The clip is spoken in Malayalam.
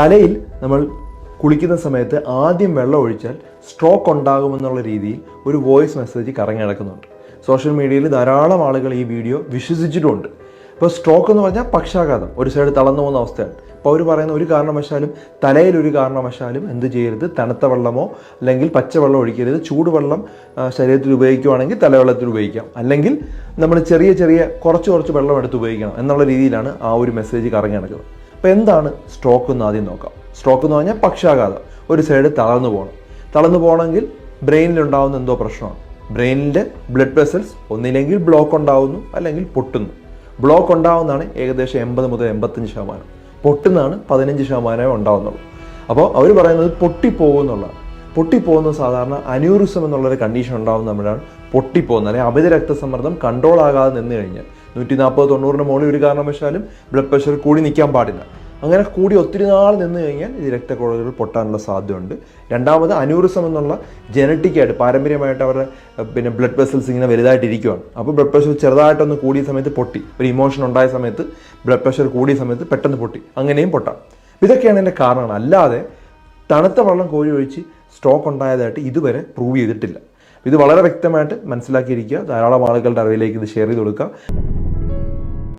തലയിൽ നമ്മൾ കുളിക്കുന്ന സമയത്ത് ആദ്യം വെള്ളം ഒഴിച്ചാൽ സ്ട്രോക്ക് ഉണ്ടാകുമെന്നുള്ള രീതിയിൽ ഒരു വോയിസ് മെസ്സേജ് കറങ്ങി നടക്കുന്നുണ്ട് സോഷ്യൽ മീഡിയയിൽ ധാരാളം ആളുകൾ ഈ വീഡിയോ വിശ്വസിച്ചിട്ടുണ്ട്. ഇപ്പോൾ സ്ട്രോക്ക് എന്ന് പറഞ്ഞാൽ പക്ഷാഘാതം. ഒരു സൈഡ് തളർന്നു പോകുന്ന അവസ്ഥയാണ്. അപ്പോൾ അവർ പറയുന്ന ഒരു കാരണവശാലും തലയിൽ ഒരു കാരണവശാലും എന്ത് ചെയ്യരുത്? തണുത്ത വെള്ളമോ അല്ലെങ്കിൽ പച്ചവെള്ളം ഒഴിക്കരുത്? ചൂടുവെള്ളം ശരീരത്തിൽ ഉപയോഗിക്കുകയാണെങ്കിൽ തലവെള്ളത്തിൽ ഉപയോഗിക്കാം. അല്ലെങ്കിൽ നമ്മൾ ചെറിയ ചെറിയ കുറച്ച് കുറച്ച് വെള്ളം എടുത്ത് ഉപയോഗിക്കണം എന്നുള്ള രീതിയിലാണ് ആ ഒരു മെസ്സേജ് കറങ്ങി നടക്കുന്നത് അപ്പോൾ എന്താണ് സ്ട്രോക്ക് എന്ന് ആദ്യം നോക്കാം. സ്ട്രോക്ക് എന്ന് പറഞ്ഞാൽ പക്ഷാഘാതം. ഒരു സൈഡ് തളർന്നു പോകണം. തളർന്നു പോകണമെങ്കിൽ ബ്രെയിനിൽ ഉണ്ടാകുന്ന എന്തോ പ്രശ്നമാണ്. ബ്രെയിനിന്റെ ബ്ലഡ് വെസൽസ് ഒന്നില്ലെങ്കിൽ ബ്ലോക്ക് ഉണ്ടാവുന്നു അല്ലെങ്കിൽ പൊട്ടുന്നു. ബ്ലോക്ക് ഉണ്ടാവുന്നതാണ് ഏകദേശം എൺപത് മുതൽ എൺപത്തഞ്ച് ശതമാനം. പൊട്ടുന്നതാണ് പതിനഞ്ച് ശതമാനമേ ഉണ്ടാവുന്നുള്ളൂ. അപ്പോൾ അവർ പറയുന്നത് പൊട്ടിപ്പോകുന്നുള്ളതാണ്. പൊട്ടിപ്പോകുന്നത് സാധാരണ അന്യൂറിസം എന്നുള്ളൊരു കണ്ടീഷൻ ഉണ്ടാകുമ്പോഴാണ് പൊട്ടിപ്പോകുന്നത്. അല്ലെങ്കിൽ അമിത രക്തസമ്മർദ്ദം കൺട്രോൾ ആകാതെ നിന്ന് കഴിഞ്ഞാൽ. നൂറ്റി നാൽപ്പത് തൊണ്ണൂറിന് മുകളിൽ ഒരു കാരണവശാലും ബ്ലഡ് പ്രഷർ കൂടി നിൽക്കാൻ പാടില്ല. അങ്ങനെ കൂടി ഒത്തിരി നാൾ നിന്ന് കഴിഞ്ഞാൽ ഈ രക്തക്കുഴലുകൾ പൊട്ടാനുള്ള സാധ്യതയുണ്ട്. രണ്ടാമത് അനൂറിസം എന്നുള്ള ജനറ്റിക്കായിട്ട് പാരമ്പര്യമായിട്ട് അവരുടെ പിന്നെ ബ്ലഡ് വെസൽസ് ഇങ്ങനെ വലുതായിട്ടിരിക്കുകയാണ് അപ്പോൾ ബ്ലഡ് പ്രഷർ ചെറുതായിട്ടൊന്ന് കൂടിയ സമയത്ത് പൊട്ടി. ഒരു ഇമോഷൻ ഉണ്ടായ സമയത്ത് ബ്ലഡ് പ്രഷർ കൂടിയ സമയത്ത് പെട്ടെന്ന് പൊട്ടി. അങ്ങനെയും പൊട്ടാം. ഇതൊക്കെയാണ് എന്റെ കാരണങ്ങൾ. അല്ലാതെ തണുത്ത വെള്ളം കോരി ഒഴിച്ച് സ്ട്രോക്ക് ഉണ്ടായതായിട്ട് ഇതുവരെ പ്രൂവ് ചെയ്തിട്ടില്ല. ഇത് വളരെ വ്യക്തമായിട്ട് മനസ്സിലാക്കിയിരിക്കുക. ധാരാളം ആളുകളുടെ അറിവിലേക്ക് ഇത് ഷെയർ ചെയ്ത് കൊടുക്കുക.